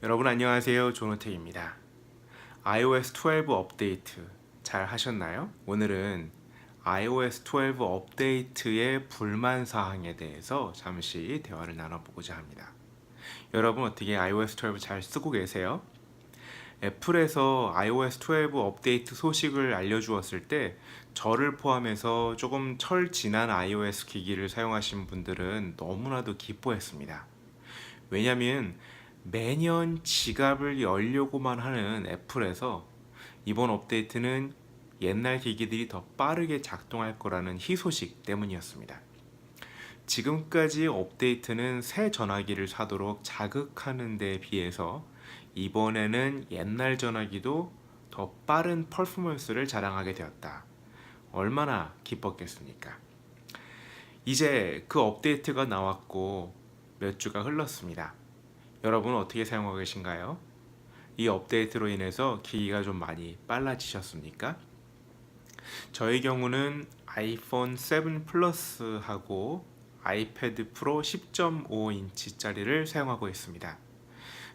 여러분 안녕하세요. 조노텍입니다. iOS 12 업데이트 잘 하셨나요? 오늘은 iOS 12 업데이트의 불만 사항에 대해서 잠시 대화를 나눠보고자 합니다. 여러분 어떻게 iOS 12 잘 쓰고 계세요? 애플에서 iOS 12 업데이트 소식을 알려주었을 때 저를 포함해서 조금 철 지난 iOS 기기를 사용하신 분들은 너무나도 기뻐했습니다. 왜냐면 매년 지갑을 열려고만 하는 애플에서 이번 업데이트는 옛날 기기들이 더 빠르게 작동할 거라는 희소식 때문이었습니다. 지금까지 업데이트는 새 전화기를 사도록 자극하는 데 비해서 이번에는 옛날 전화기도 더 빠른 퍼포먼스를 자랑하게 되었다. 얼마나 기뻤겠습니까? 이제 그 업데이트가 나왔고 몇 주가 흘렀습니다. 여러분은 어떻게 사용하고 계신가요? 이 업데이트로 인해서 기기가 좀 많이 빨라지셨습니까? 저의 경우는 아이폰 7 플러스하고 아이패드 프로 10.5인치짜리를 사용하고 있습니다.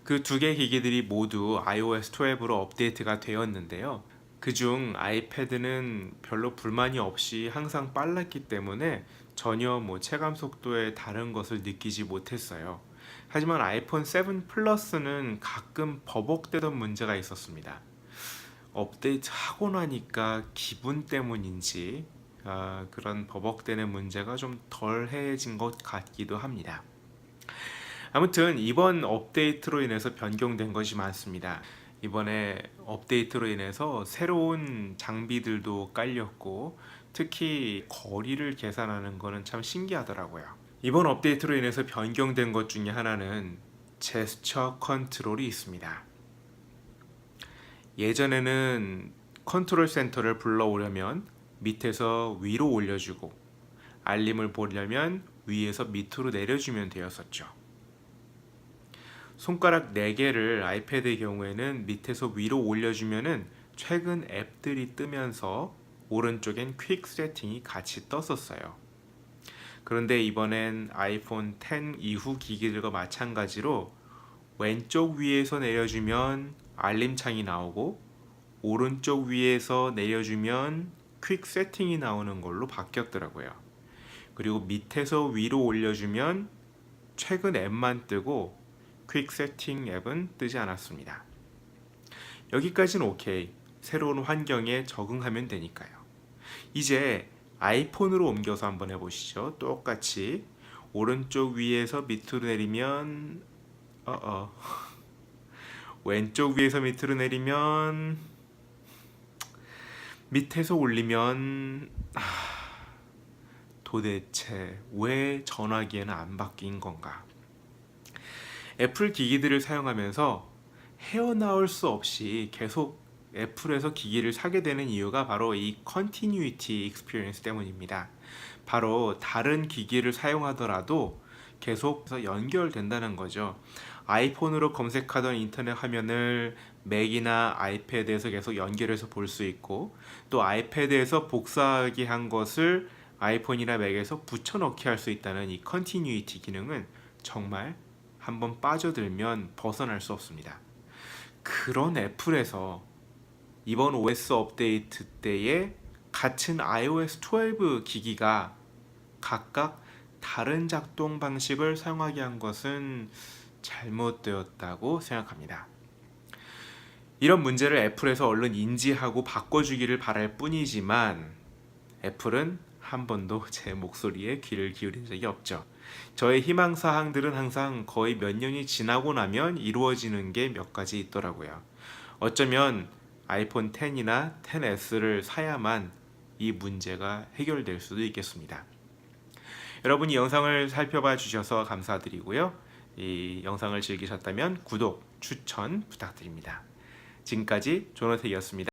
그 두 개 기기들이 모두 iOS 12로 업데이트가 되었는데요. 그중 아이패드는 별로 불만이 없이 항상 빨랐기 때문에 전혀 뭐 체감 속도에 다른 것을 느끼지 못했어요. 하지만 아이폰 7 플러스는 가끔 버벅대던 문제가 있었습니다. 업데이트 하고 나니까 기분 때문인지 아, 그런 버벅대는 문제가 좀 덜해진 것 같기도 합니다. 아무튼 이번 업데이트로 인해서 변경된 것이 많습니다. 이번에 업데이트로 인해서 새로운 장비들도 깔렸고 특히 거리를 계산하는 거는 참 신기하더라고요. 이번 업데이트로 인해서 변경된 것 중에 하나는 제스처 컨트롤이 있습니다. 예전에는 컨트롤 센터를 불러오려면 밑에서 위로 올려주고 알림을 보려면 위에서 밑으로 내려주면 되었었죠. 손가락 4개를 아이패드의 경우에는 밑에서 위로 올려주면은 최근 앱들이 뜨면서 오른쪽엔 퀵 세팅이 같이 떴었어요. 그런데 이번엔 아이폰 10 이후 기기들과 마찬가지로 왼쪽 위에서 내려주면 알림창이 나오고 오른쪽 위에서 내려주면 퀵 세팅이 나오는 걸로 바뀌었더라고요. 그리고 밑에서 위로 올려주면 최근 앱만 뜨고 퀵 세팅 앱은 뜨지 않았습니다. 여기까지는 오케이. 새로운 환경에 적응하면 되니까요. 이제 아이폰으로 옮겨서 한번 해보시죠. 똑같이 오른쪽 위에서 밑으로 내리면 어어 왼쪽 위에서 밑으로 내리면 밑에서 올리면 아, 도대체 왜 전화기에는 안 바뀐 건가? 애플 기기들을 사용하면서 헤어나올 수 없이 계속 애플에서 기기를 사게 되는 이유가 바로 이 컨티뉴이티 익스피리언스 때문입니다. 바로 다른 기기를 사용하더라도 계속 연결된다는 거죠. 아이폰으로 검색하던 인터넷 화면을 맥이나 아이패드에서 계속 연결해서 볼 수 있고 또 아이패드에서 복사하기 한 것을 아이폰이나 맥에서 붙여넣기 할 수 있다는 이 컨티뉴이티 기능은 정말 한번 빠져들면 벗어날 수 없습니다. 그런 애플에서 이번 OS 업데이트 때에 같은 iOS 12 기기가 각각 다른 작동 방식을 사용하게 한 것은 잘못되었다고 생각합니다. 이런 문제를 애플에서 얼른 인지하고 바꿔주기를 바랄 뿐이지만 애플은 한 번도 제 목소리에 귀를 기울인 적이 없죠. 저의 희망 사항들은 항상 거의 몇 년이 지나고 나면 이루어지는 게 몇 가지 있더라고요. 어쩌면 아이폰 10이나 10s를 사야만 이 문제가 해결될 수도 있겠습니다. 여러분이 영상을 살펴봐 주셔서 감사드리고요. 이 영상을 즐기셨다면 구독, 추천 부탁드립니다. 지금까지 조너텍이었습니다.